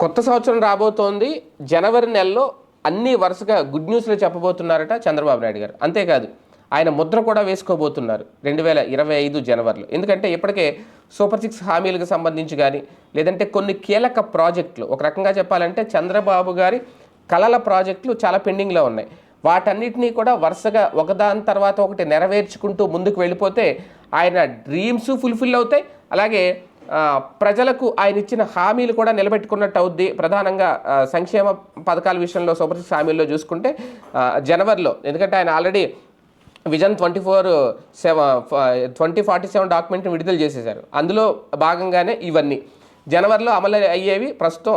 కొత్త సంవత్సరం రాబోతోంది. జనవరి నెలలో అన్ని వరుసగా గుడ్ న్యూస్లు చెప్పబోతున్నారట చంద్రబాబు నాయుడు గారు. అంతేకాదు ఆయన ముద్ర కూడా వేసుకోబోతున్నారు రెండు వేల ఇరవై ఐదు జనవరిలో. ఎందుకంటే ఇప్పటికే సూపర్ సిక్స్ హామీలకు సంబంధించి కానీ లేదంటే కొన్ని కీలక ప్రాజెక్టులు ఒక రకంగా చెప్పాలంటే చంద్రబాబు గారి కళల ప్రాజెక్టులు చాలా పెండింగ్లో ఉన్నాయి. వాటన్నిటినీ కూడా వరుసగా ఒకదాని తర్వాత ఒకటి నెరవేర్చుకుంటూ ముందుకు వెళ్ళిపోతే ఆయన డ్రీమ్స్ ఫుల్ఫిల్ అవుతాయి. అలాగే ప్రజలకు ఆయన ఇచ్చిన హామీలు కూడా నిలబెట్టుకున్నట్టు అవుద్ది. ప్రధానంగా సంక్షేమ పథకాల విషయంలో సూపర్ సిక్స్ హామీల్లో చూసుకుంటే జనవరిలో ఎందుకంటే ఆయన already vision twenty four seven twenty forty seven document విడుదల చేసేశారు. అందులో భాగంగానే ఇవన్నీ. జనవరిలో అమలు అయ్యేవి ప్రస్తుతం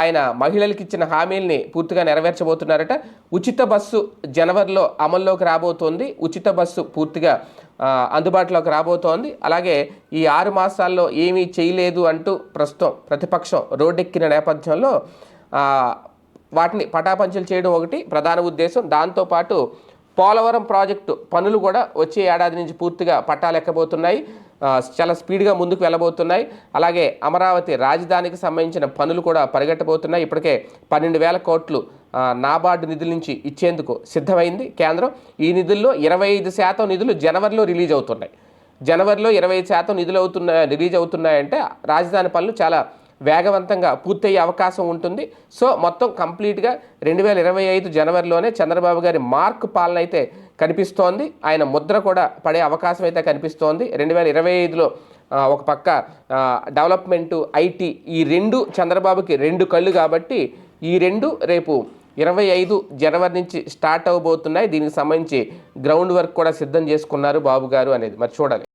ఆయన మహిళలకు ఇచ్చిన హామీల్ని పూర్తిగా నెరవేర్చబోతున్నారట. ఉచిత బస్సు జనవరిలో అమల్లోకి రాబోతోంది. ఉచిత బస్సు పూర్తిగా అందుబాటులోకి రాబోతోంది. అలాగే ఈ ఆరు మాసాల్లో ఏమీ చేయలేదు అంటూ ప్రస్తుతం ప్రతిపక్షం రోడ్డెక్కిన నేపథ్యంలో వాటిని పటాపంచలు చేయడం ఒకటి ప్రధాన ఉద్దేశం. దాంతోపాటు పోలవరం ప్రాజెక్టు పనులు కూడా వచ్చే ఏడాది నుంచి పూర్తిగా పట్టాలెక్కబోతున్నాయి. చాలా స్పీడ్గా ముందుకు వెళ్ళబోతున్నాయి. అలాగే అమరావతి రాజధానికి సంబంధించిన పనులు కూడా పరిగెట్టబోతున్నాయి. ఇప్పటికే పన్నెండు వేల కోట్లు నాబార్డు నిధుల నుంచి ఇచ్చేందుకు సిద్ధమైంది కేంద్రం. ఈ నిధుల్లో ఇరవై ఐదు శాతం నిధులు జనవరిలో రిలీజ్ అవుతున్నాయి. జనవరిలో ఇరవై శాతం నిధులు అవుతున్న రిలీజ్ అవుతున్నాయంటే రాజధాని పనులు చాలా వేగవంతంగా పూర్తయ్యే అవకాశం ఉంటుంది. సో మొత్తం కంప్లీట్గా రెండు వేల ఇరవై ఐదు జనవరిలోనే చంద్రబాబు గారి మార్క్ పాలన అయితే కనిపిస్తోంది. ఆయన ముద్ర కూడా పడే అవకాశం అయితే కనిపిస్తోంది. రెండు వేల ఇరవై ఐదులో ఒక పక్క డెవలప్మెంట్ డెవలప్మెంటు ఐటీ ఈ రెండు చంద్రబాబుకి రెండు కళ్ళు కాబట్టి ఈ రెండు రేపు ఇరవై ఐదు జనవరి నుంచి స్టార్ట్ అవబోతున్నాయి. దీనికి సంబంధించి గ్రౌండ్ వర్క్ కూడా సిద్ధం చేసుకున్నారు బాబు గారు అనేది మరి చూడాలి.